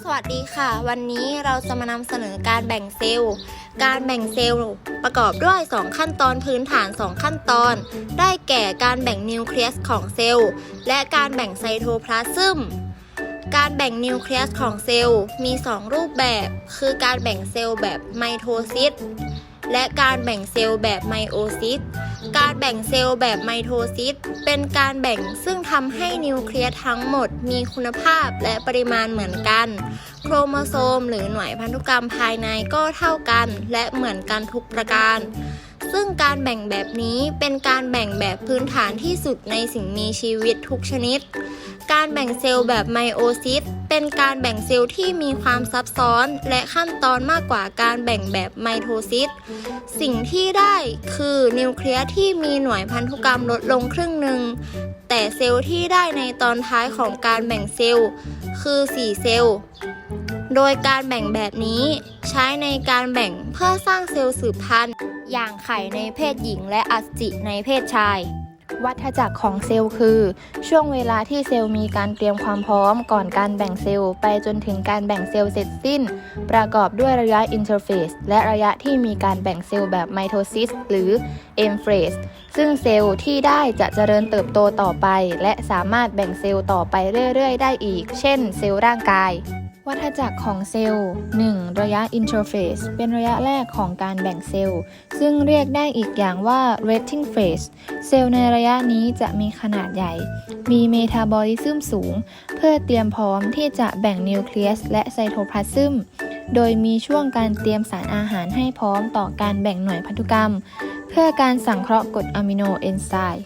สวัสดีค่ะ วันนี้เราจะมานำเสนอการแบ่งเซลล์ การแบ่งเซลล์ประกอบด้วย 2 ขั้นตอนพื้นฐาน 2 ขั้นตอน ได้แก่การแบ่งนิวเคลียสของเซลล์ และการแบ่งไซโทพลาซึมการแบ่งนิวเคลียสของเซลล์มี 2 รูปแบบ คือการแบ่งเซลล์แบบไมโทซิสและการแบ่งเซลล์แบบไมโอซิส การแบ่งเซลล์แบบไมโทซิสเป็นการแบ่งซึ่งทำให้นิวเคลียสทั้งหมดมีคุณภาพและปริมาณเหมือนกัน โครโมโซมหรือหน่วยพันธุกรรมภายในก็เท่ากัน และเหมือนกันทุกประการซึ่งการแบ่งแบบนี้เป็นการแบ่งแบบพื้นฐานที่สุดในสิ่งมีชีวิตทุกชนิด การแบ่งเซลล์แบบไมโอซิสเป็นการแบ่งเซลล์ที่มีความซับซ้อนและขั้นตอนมากกว่าการแบ่งแบบไมโทซิสสิ่งที่ได้คือนิวเคลียสที่มีหน่วยพันธุกรรมลดลงครึ่งหนึ่งแต่เซลล์ที่ได้ในตอนท้ายของการแบ่งเซลล์คือ 4 เซลล์ โดยการแบ่งแบบนี้ใช้ในการแบ่งเพื่อสร้างเซลล์สืบพันธุ์ อย่างไข่ในเพศหญิงและอสุจิในเพศชาย วัฏจักรของเซลล์คือ ช่วงเวลาที่เซลล์มีการเตรียมความพร้อมก่อนการแบ่งเซลล์ไปจนถึงการแบ่งเซลล์เสร็จสิ้น ประกอบด้วยระยะอินเทอร์เฟสและระยะที่มีการแบ่งเซลล์แบบไมโทซิสหรือเอมเฟสซึ่งเซลล์ที่ได้จะเจริญเติบโตต่อไป และสามารถแบ่งเซลล์ต่อไปเรื่อย ๆ ได้อีก เช่น เซลล์ร่างกาย วัฏจักรของเซลล์ 1. ระยะอินเทอร์เฟสเป็นระยะแรกของการแบ่งเซลล์ ซึ่งเรียกได้อีกอย่างว่า resting phase เซลล์ในระยะนี้จะมีขนาดใหญ่ มีเมตาบอลิซึมสูง เพื่อเตรียมพร้อมที่จะแบ่งนิวเคลียสและไซโทพลาซึม โดยมีช่วงการเตรียมสารอาหารให้พร้อมต่อการแบ่งหน่วยพันธุกรรม เพื่อการสังเคราะห์กรดอะมิโนเอนไซม์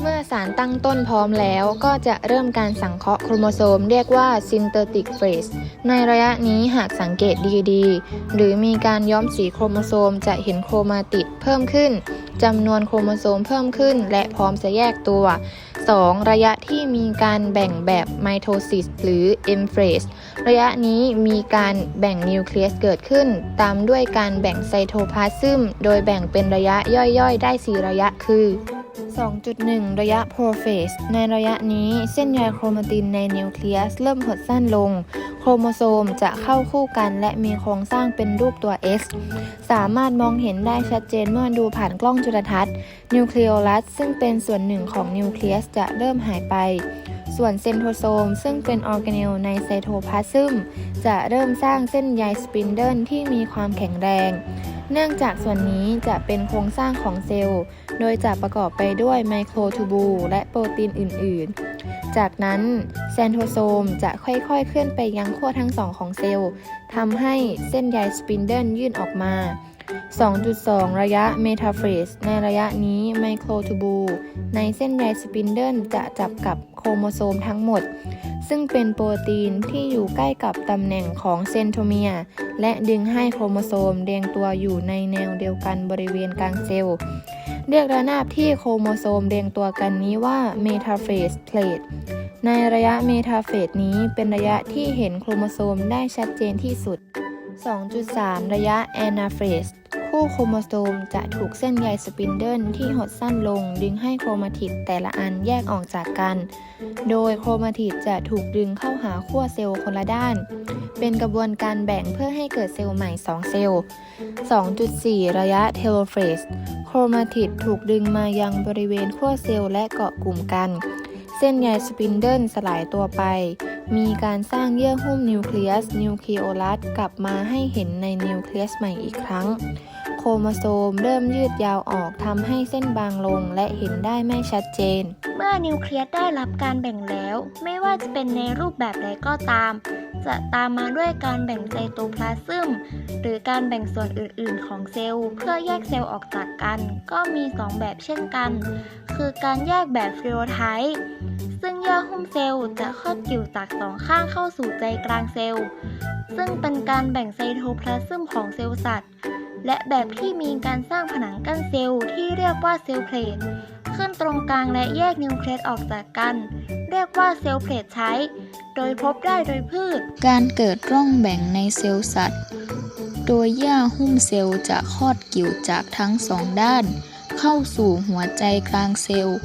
เมื่อสารตั้งต้นพร้อมแล้วก็จะเริ่มการสังเคราะห์โครโมโซมเรียกว่า synthetic phase ในระยะนี้หากสังเกตดีๆ หรือมีการย้อมสีโครโมโซมจะเห็นโครมาติดเพิ่มขึ้นจำนวนโครโมโซมเพิ่มขึ้น และพร้อมจะแยกตัว 2. ระยะที่มีการแบ่งแบบไมโทซิสหรือ M phase ระยะนี้มีการแบ่งนิวเคลียสเกิดขึ้น ตามด้วยการแบ่งไซโทพลาซึมโดยแบ่งเป็นระยะย่อยๆ ได้ 4 ระยะคือ 2.1 ระยะโปรเฟส ในระยะนี้เส้นใยโครมาตินในนิวเคลียสเริ่มหดสั้นลง โครโมโซมจะเข้าคู่กันและมีโครงสร้างเป็นรูปตัว X สามารถมองเห็นได้ชัดเจนเมื่อดูผ่านกล้องจุลทรรศน์ นิวเคลียลัสซึ่งเป็นส่วนหนึ่งของนิวเคลียสจะเริ่มหายไป ส่วนเซนโทโซม ซึ่งเป็นออร์แกเนลในไซโทพลาซึมจะเริ่มสร้างเส้นใยสปินเดิลที่มีความแข็งแรง เนื่องจากส่วนนี้จะเป็นโครงสร้างของเซลล์ โดยจะประกอบไปด้วยไมโครทูบูลและโปรตีนอื่น ๆ จากนั้นแซนโทโซมจะค่อยๆ เคลื่อนไปยังขั้วทั้งสองของเซลล์ทำให้เส้นใยสปินเดิลยื่นออกมา 2.2 ระยะเมตาเฟสในระยะนี้ไมโครทูบูลในเส้นใยสปินเดิลจะจับกับโครโมโซมทั้งหมด ซึ่งเป็นโปรตีนที่อยู่ใกล้กับตำแหน่งของเซนโทเมีย และดึงให้โครโมโซมเรียงตัวอยู่ในแนวเดียวกันบริเวณกลางเซลล์ เรียกระนาบที่โครโมโซมเรียงตัวกันนี้ว่าเมตาเฟสเพลทในระยะเมตาเฟสนี้เป็นระยะที่เห็นโครโมโซมได้ชัดเจนที่สุด 2.3 ระยะแอนาเฟสคู่โครโมโซมจะถูกเส้นใยสปินเดิลที่หดสั้นลงดึงให้โครมาติดแต่ละอันแยกออกจากกัน โดยโครมาติดจะถูกดึงเข้าหาขั้วเซลล์คนละด้าน เป็นกระบวนการแบ่งเพื่อให้เกิดเซลล์ใหม่ 2 เซลล์ 2.4 ระยะเทโลเฟส โครมาติดถูกดึงมายังบริเวณขั้วเซลล์และเกาะกลุ่มกัน เส้นใยสปินเดิลสลายตัวไป มีการสร้างเยื่อหุ้มนิวเคลียส นิวเคลีโอลัส กลับมาให้เห็นในนิวเคลียสใหม่อีกครั้ง โครโมโซมเริ่มยืดยาวออกทำให้เส้นบางลงและเห็นได้ไม่ชัดเจน เมื่อนิวเคลียสได้รับการแบ่งแล้ว ไม่ว่าจะเป็นในรูปแบบใดก็ตาม จะตามมาด้วยการแบ่งไซโตพลาซึมหรือการแบ่งส่วนอื่น ๆ ของเซลล์ เพื่อแยกเซลล์ออกจากกัน ก็มี 2 แบบเช่นกัน คือการแยกแบบฟลูโรไทป์ ซึ่งเยื่อหุ้มเซลล์จะครอบอยู่จากสองข้างเข้าสู่ใจกลางเซลล์ ซึ่งเป็นการแบ่งไซโทพลาซึมของเซลล์สัตว์ และแบบที่มีการสร้างผนังกั้นเซลล์ที่เรียกว่าเซลล์เพลทขึ้นตรงกลางและแยกนิวเคลียสออกจากกัน เรียกว่าเซลล์เพลทใช้ โดยพบได้โดยพืช การเกิดร่องแบ่งในเซลล์สัตว์ โดยหญ้าหุ้มเซลล์จะคลอดกิ่วจากทั้งสองด้าน เข้าสู่หัวใจกลางเซลล์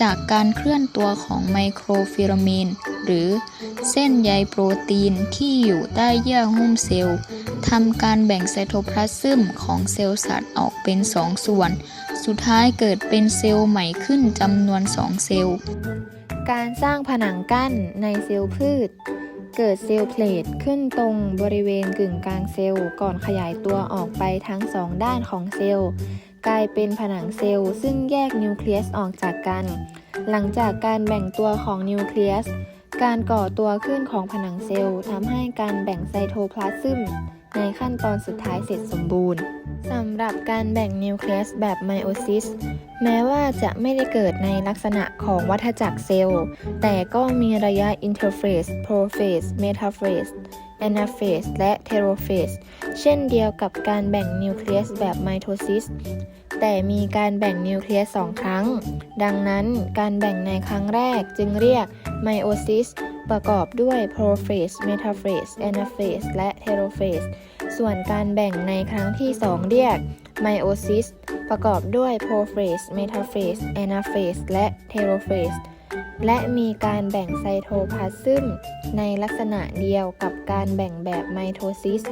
จากการเคลื่อนตัวของไมโครฟิลาเมนต์หรือเส้นใยโปรตีนที่อยู่ใต้เยื่อหุ้มเซลล์ทำการแบ่งไซโทพลาซึมของเซลล์สัตว์ออกเป็นสองส่วน สุดท้ายเกิดเป็นเซลล์ใหม่ขึ้นจำนวนสองเซลล์ การสร้างผนังกั้นในเซลล์พืช เกิดเซลล์เพลทขึ้นตรงบริเวณกึ่งกลางเซลล์ก่อนขยายตัวออกไปทั้งสองด้านของเซลล์ กลายเป็นผนังเซลล์ซึ่งแยกนิวเคลียสออกจากกัน หลังจากการแบ่งตัวของนิวเคลียส การก่อตัวขึ้นของผนังเซลล์ทำให้การแบ่งไซโทพลาซึมในขั้นตอนสุดท้ายเสร็จสมบูรณ์สำหรับการแบ่งนิวเคลียสแบบไมโอซิสแม้ว่าจะไม่ได้เกิดในลักษณะของวัฏจักรเซลล์ แต่ก็มีระยะอินเทอร์เฟสโปรเฟสเมตาเฟส แอนาเฟสและเทโรเฟสเช่นเดียวกับการแบ่งนิวเคลียสแบบไมโทซิสแต่มีการแบ่งนิวเคลียสสองครั้ง ดังนั้นการแบ่งในครั้งแรกจึงเรียกไมโอซิสประกอบด้วยโปรเฟสเมตาเฟสแอนาเฟสและเทโรเฟสส่วนการแบ่งในครั้งที่ 2 เรียกไมโอซิสประกอบด้วยโปรเฟสเมตาเฟสแอนาเฟสและเทโรเฟส และมีการแบ่งไซโทพลาซึมในลักษณะเดียวกับการแบ่งแบบไมโทซิส